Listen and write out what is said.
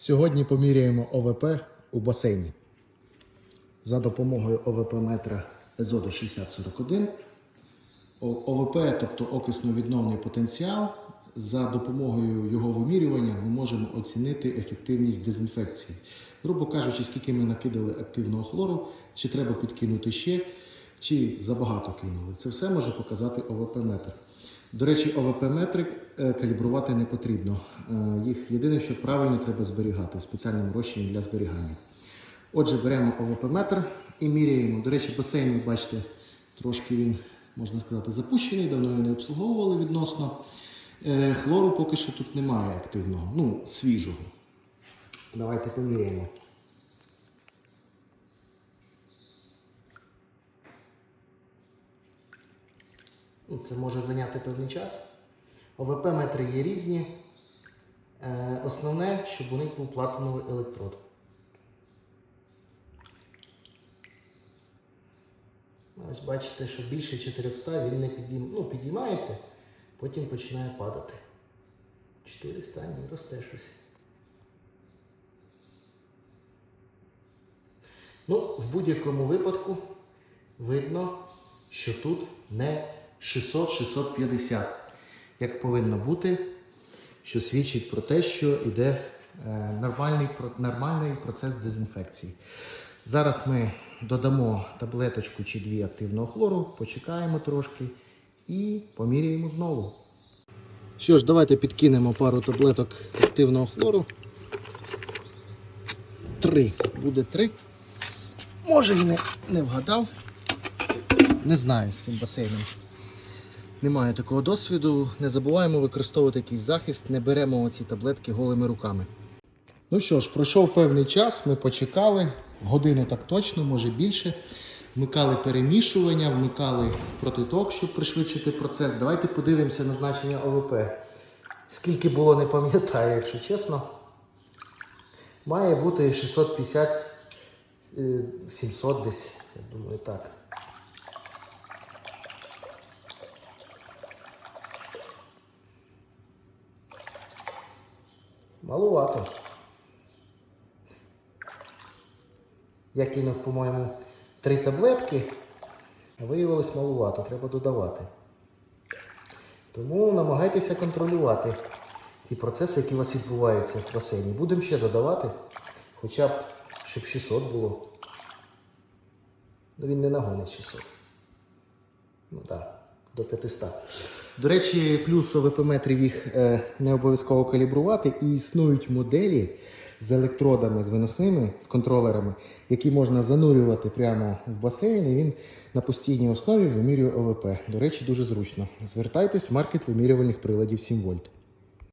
Сьогодні поміряємо ОВП у басейні. За допомогою ОВП метра езоду 6041. ОВП, тобто окисно-відновний потенціал, за допомогою його вимірювання ми можемо оцінити ефективність дезінфекції. Грубо кажучи, скільки ми накидали активного хлору, чи треба підкинути ще, чи забагато кинули. Це все може показати ОВП-метр. До речі, ОВП-метрик е, калібрувати не потрібно. Е, Їх єдине, що правильно треба зберігати в спеціальному розчині для зберігання. Отже, беремо ОВП-метр і міряємо. До речі, басейн, бачите, трошки він, можна сказати, запущений, давно його не обслуговували відносно. Е, Хлору поки що тут немає активного, ну, свіжого. Давайте поміряємо. Це може зайняти певний час. ОВП метри є різні. Е, Основне, щоб у них був платиновий електрод. Ось бачите, що більше 400 він не підійм... ну, підіймається, потім починає падати. 400 ні, росте щось. Ну, в будь-якому випадку видно, що тут не 600-650, як повинно бути, що свідчить про те, що йде е, нормальний, нормальний процес дезінфекції. Зараз ми додамо таблеточку чи дві активного хлору, почекаємо трошки і поміряємо знову. Що ж, давайте підкинемо пару таблеток активного хлору. Три. Буде три. Може і не, не вгадав. Не знаю з цим басейном. Немає такого досвіду. Не забуваємо використовувати якийсь захист, не беремо оці таблетки голими руками. Ну що ж, пройшов певний час, ми почекали. Годину так точно, може більше. Вмикали перемішування, вмикали протиток, щоб пришвидшити процес. Давайте подивимося на значення ОВП. Скільки було, не пам'ятаю, якщо чесно. Має бути 650 е, 700 десь, я думаю, так. Малувато. Я кинув, по-моєму, три таблетки, виявилось малувато, треба додавати. Тому намагайтеся контролювати ті процеси, які у вас відбуваються в басейні. Будемо ще додавати, хоча б щоб 600 було. Ну він не нагонить 600. Ну так, до 500. До речі, плюс ОВП-метрів їх е, не обов'язково калібрувати, і існують моделі з електродами, з виносними, з контролерами, які можна занурювати прямо в басейн, і він на постійній основі вимірює ОВП. До речі, дуже зручно. Звертайтесь в маркет вимірювальних приладів 7 вольт.